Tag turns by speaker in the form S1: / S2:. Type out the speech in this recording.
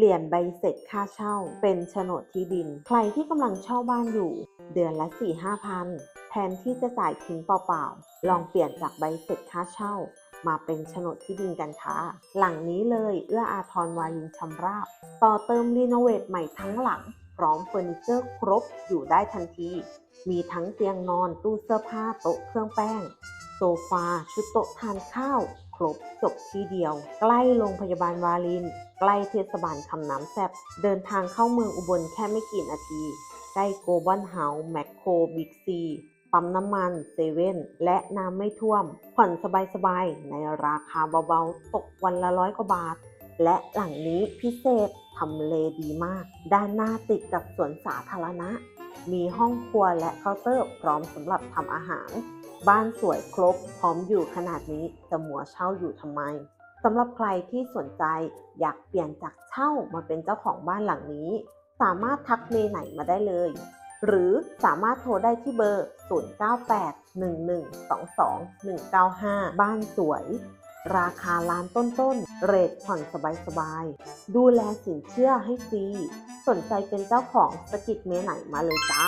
S1: เปลี่ยนใบเสร็จค่าเช่า เป็นโฉนดที่ดิน ใครที่กำลังเช่าบ้านอยู่ เดือนละ 4 5พันแทนที่จะจ่ายทิ้งเปล่าๆ ลองเปลี่ยนจากใบเสร็จค่าเช่า มาเป็นโฉนดที่ดินกันค่ะ หลังนี้เลยเอื้ออาทรวารินชำราบ ต่อเติมรีโนเวทใหม่ทั้งหลัง พร้อมเฟอร์นิเจอร์ครบอยู่ได้ทันที มีทั้งเตียงนอนตู้เสื้อผ้าโต๊ะเครื่องแป้ง โซฟา ชุดโต๊ะทานข้าว ครบจบที่เดียว ใกล้โรงพยาบาลวาริน ใกล้เทศบาลคำน้ำแซบเดินทางเข้าเมืองอุบลแค่ไม่กี่นาที ใกล้โกลบอลเฮาส์แมคโครบิ๊กซีปั๊มน้ำมันเซเว่นและน้ำไม่ท่วม ผ่อนสบายๆ ในราคาเบาๆ ตกวันละร้อยกว่าบาท และหลังนี้พิเศษทำเลดีมาก ด้านหน้าติดกับสวนสาธารณะ มีห้องครัวและเคาน์เตอร์พร้อมสำหรับทำอาหาร บ้านสวยครบพร้อมอยู่ขนาดนี้จะหมัวเช่าอยู่ทำไมสำหรับใครที่สนใจอยากเปลี่ยนจากเช่ามาเป็นเจ้าของบ้านหลังนี้ สามารถทักเมย์ไหนมาได้เลย หรือสามารถโทรได้ที่เบอร์ 0981122195 บ้านสวย ราคาล้านต้นๆ เรทผ่อนสบายๆ ดูแลสินเชื่อให้ฟรี สนใจเป็นเจ้าของสกิดเมย์ไหนมาเลยจ้า